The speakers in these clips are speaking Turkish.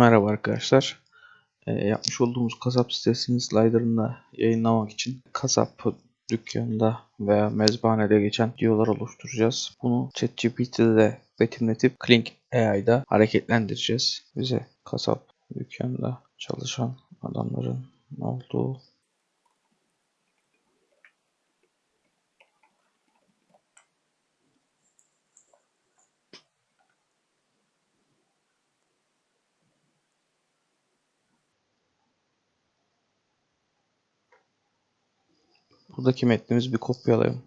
Merhaba arkadaşlar. Ee, yapmış olduğumuz kasap sitesinin slider'ını yayınlamak için kasap dükkanında veya mezbanede geçen videolar oluşturacağız. Bunu ChatGPT'de de betimletip Klink AI'da hareketlendireceğiz. Bize kasap dükkanında çalışan adamların olduğu Buradaki metnimizi bir kopyalayalım.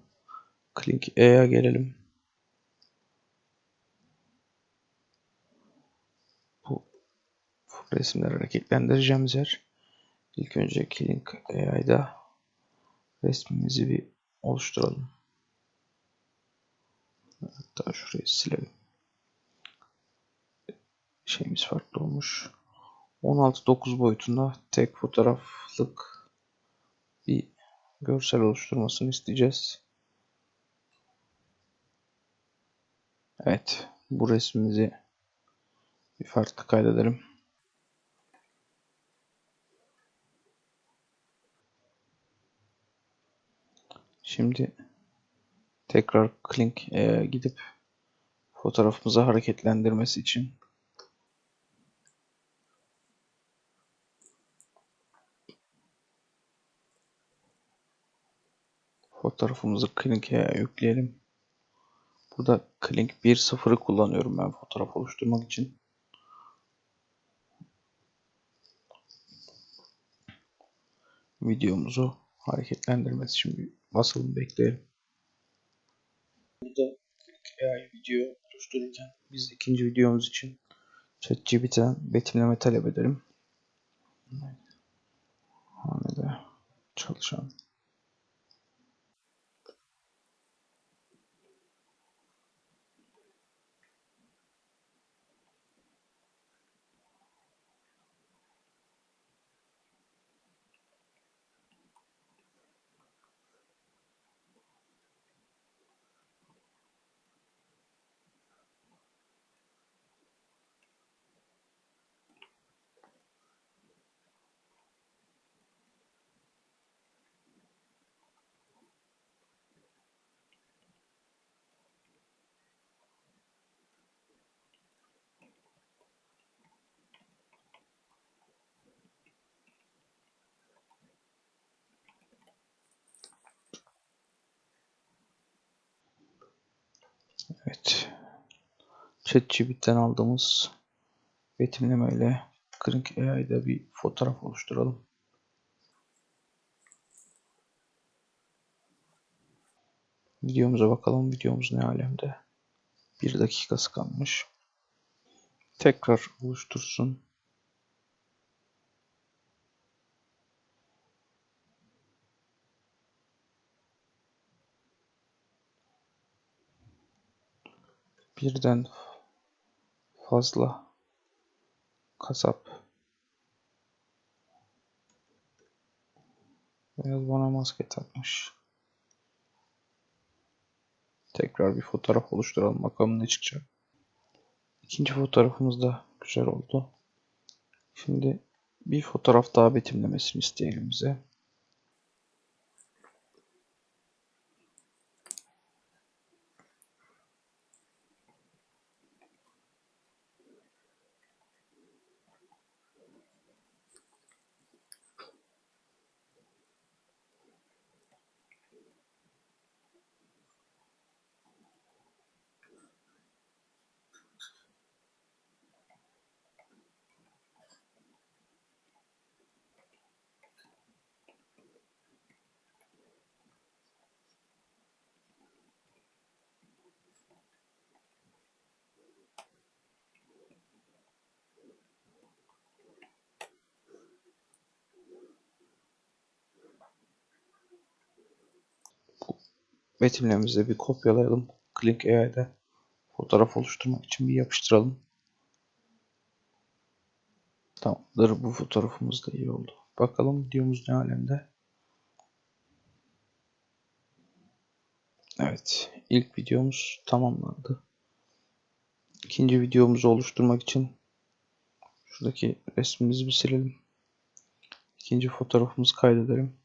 Klink A'ya gelelim. Bu, bu resimleri hareketlendireceğimiz yer. İlk önce Klink AI'da resmimizi bir oluşturalım. Hatta şurayı silelim. Şeyimiz farklı olmuş. 16-9 boyutunda tek fotoğraflık bir görsel oluşturmasını isteyeceğiz. Evet, bu resmimizi bir farklı kaydedelim. Şimdi tekrar Klink'e gidip fotoğrafımızı hareketlendirmesi için fotoğrafımızı Klink'e yükleyelim. Burada Klink 1.0'ı kullanıyorum ben fotoğraf oluşturmak için. Videomuzu hareketlendirmesi bir basalım bekleyelim. Burada AI video oluştururken biz ikinci videomuz için ChatGPT'den betimleme talep edelim. Hanede çalışan Evet. ChatGPT'den aldığımız betimlemeyle Krink AI'da bir fotoğraf oluşturalım. Videomuza bakalım. Videomuz ne alemde? Bir dakikası kalmış. Tekrar oluştursun. Birden fazla kasap beyaz bana maske takmış. Tekrar bir fotoğraf oluşturalım. Bakalım ne çıkacak. İkinci fotoğrafımız da güzel oldu. Şimdi bir fotoğraf daha betimlemesini isteyelim bize. Betimlememizi bir kopyalayalım. Klink AI'de fotoğraf oluşturmak için bir yapıştıralım. Tamamdır. Bu fotoğrafımız da iyi oldu. Bakalım videomuz ne alemde. Evet. ilk videomuz tamamlandı. İkinci videomuzu oluşturmak için Şuradaki resmimizi bir silelim. İkinci fotoğrafımızı kaydedelim.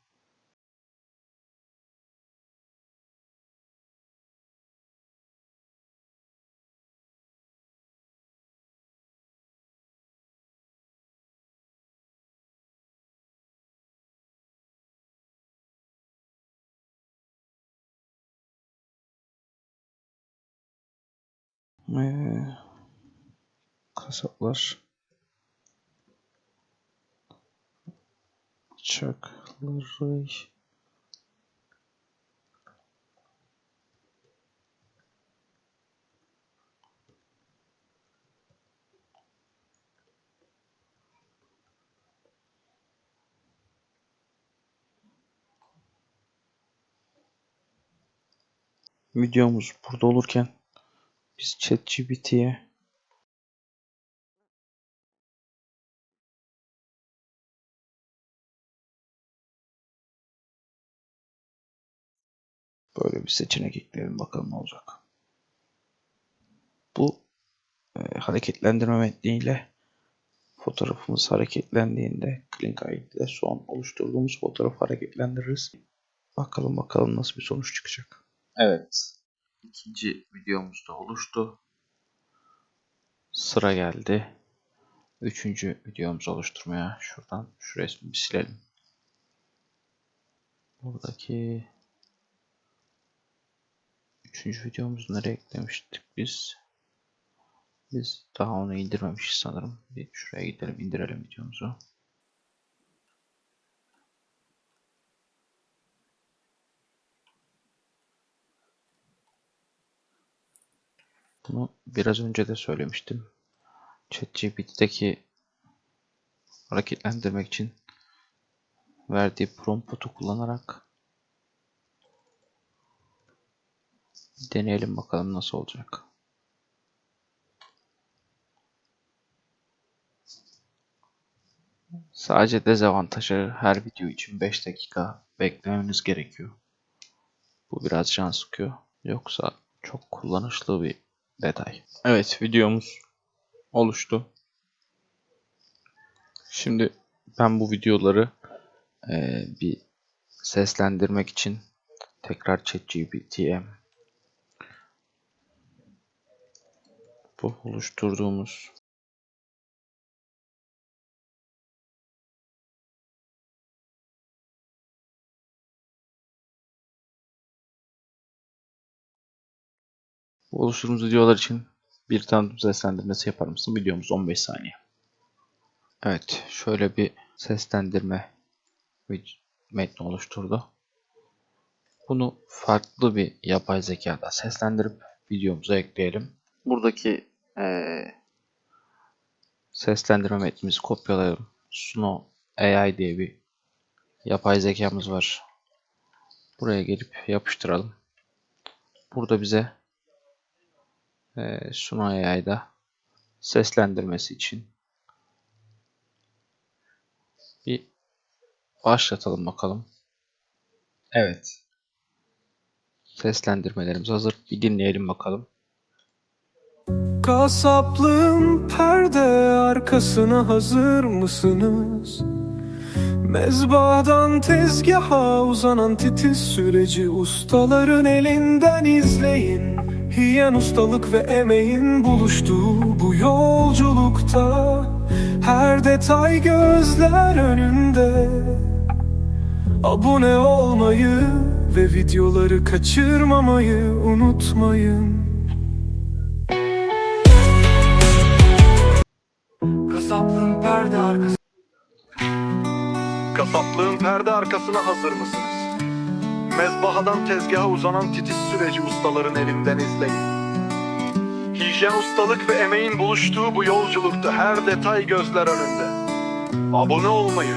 Ee, kasaplar. Bıçakları. Videomuz burada olurken biz ChatGPT'ye böyle bir seçenek ekleyelim bakalım ne olacak. Bu e, hareketlendirme metniyle fotoğrafımız hareketlendiğinde Klink ID'de son oluşturduğumuz fotoğrafı hareketlendiririz. Bakalım bakalım nasıl bir sonuç çıkacak. Evet. İkinci videomuz da oluştu. Sıra geldi. Üçüncü videomuzu oluşturmaya. Şuradan şu resmi bir silelim. Buradaki üçüncü videomuzu nereye eklemiştik biz? Biz daha onu indirmemişiz sanırım. Bir şuraya gidelim indirelim videomuzu. Bunu biraz önce de söylemiştim. ChatGPT'deki hareketlendirmek için verdiği promptu kullanarak deneyelim bakalım nasıl olacak. Sadece dezavantajı her video için 5 dakika beklemeniz gerekiyor. Bu biraz can sıkıyor. Yoksa çok kullanışlı bir detay. Evet videomuz oluştu. Şimdi ben bu videoları e, bir seslendirmek için tekrar ChatGPT'ye bu oluşturduğumuz oluşturduğumuz videolar için bir tanıtım seslendirmesi yapar mısın? Videomuz 15 saniye. Evet, şöyle bir seslendirme metni oluşturdu. Bunu farklı bir yapay zekada seslendirip videomuza ekleyelim. Buradaki ee, seslendirme metnimizi kopyalayalım. Suno AI diye bir yapay zekamız var. Buraya gelip yapıştıralım. Burada bize e, Suno AI'da seslendirmesi için bir başlatalım bakalım. Evet. Seslendirmelerimiz hazır. Bir dinleyelim bakalım. Kasaplığın perde arkasına hazır mısınız? Mezbahadan tezgaha uzanan titiz süreci ustaların elinden izleyin. Hiyen ustalık ve emeğin buluştuğu bu yolculukta her detay gözler önünde. Abone olmayı ve videoları kaçırmamayı unutmayın. Kasaplığın perde arkası Kasaplığın perde arkasına hazır mısınız? Mezbahadan tezgaha uzanan titiz süreci ustaların elinden izleyin. Hijyen ustalık ve emeğin buluştuğu bu yolculukta her detay gözler önünde. Abone olmayı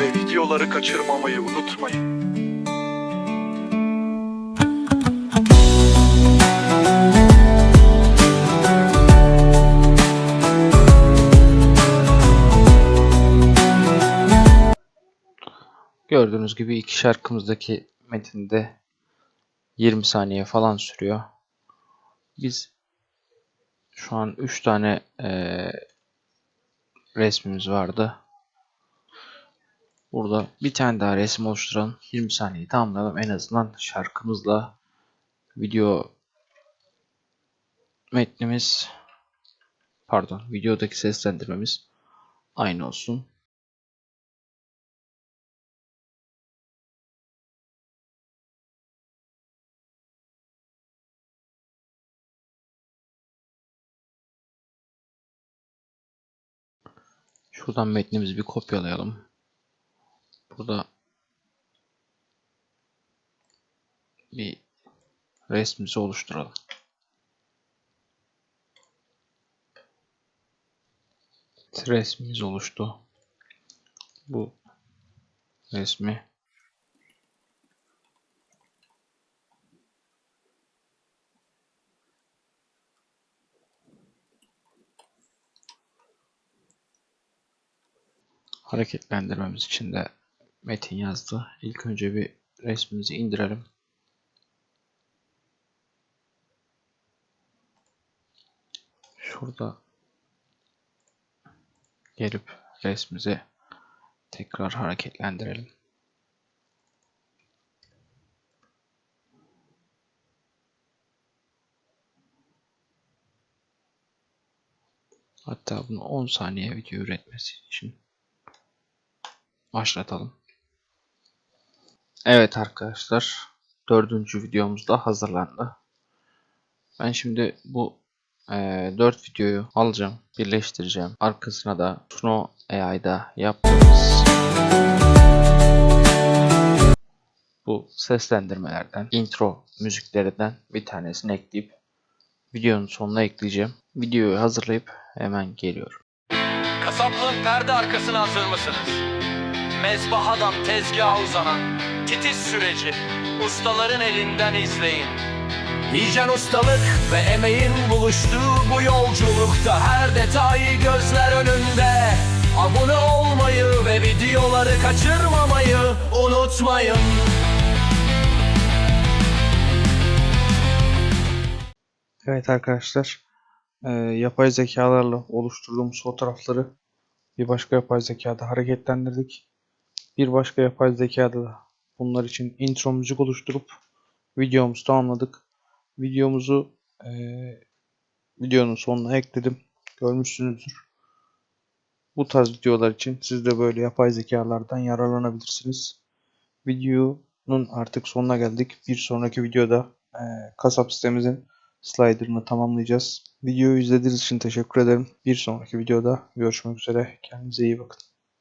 ve videoları kaçırmamayı unutmayın. Gördüğünüz gibi iki şarkımızdaki metinde 20 saniye falan sürüyor. Biz şu an 3 tane eee, resmimiz vardı. Burada bir tane daha resim oluşturalım. 20 saniyeyi tamamlayalım. En azından şarkımızla video metnimiz pardon videodaki seslendirmemiz aynı olsun. Şuradan metnimizi bir kopyalayalım. Burada bir resmimizi oluşturalım. Resmimiz oluştu. Bu resmi hareketlendirmemiz için de metin yazdı. İlk önce bir resmimizi indirelim. Şurada gelip resmimizi tekrar hareketlendirelim. Hatta bunu 10 saniye video üretmesi için başlatalım. Evet arkadaşlar, dördüncü videomuz da hazırlandı. Ben şimdi bu eee 4 videoyu alacağım, birleştireceğim. Arkasına da Snow AI'da yaptığımız bu seslendirmelerden, intro müziklerinden bir tanesini ekleyip videonun sonuna ekleyeceğim. Videoyu hazırlayıp hemen geliyorum. Kasaplığın perde arkasına hazır mısınız? Mezbahadan tezgaha uzanan titiz süreci ustaların elinden izleyin. Hijyen ustalık ve emeğin buluştuğu bu yolculukta her detayı gözler önünde. Abone olmayı ve videoları kaçırmamayı unutmayın. Evet arkadaşlar, eee, yapay zekalarla oluşturduğumuz fotoğrafları bir başka yapay zekada hareketlendirdik. Bir başka yapay zekada da bunlar için intro müzik oluşturup videomuzu tamamladık. Videomuzu eee, videonun sonuna ekledim. Görmüşsünüzdür. Bu tarz videolar için siz de böyle yapay zekalardan yararlanabilirsiniz. Videonun artık sonuna geldik. Bir sonraki videoda eee, kasap sitemizin slider'ını tamamlayacağız. Videoyu izlediğiniz için teşekkür ederim. Bir sonraki videoda görüşmek üzere. Kendinize iyi bakın.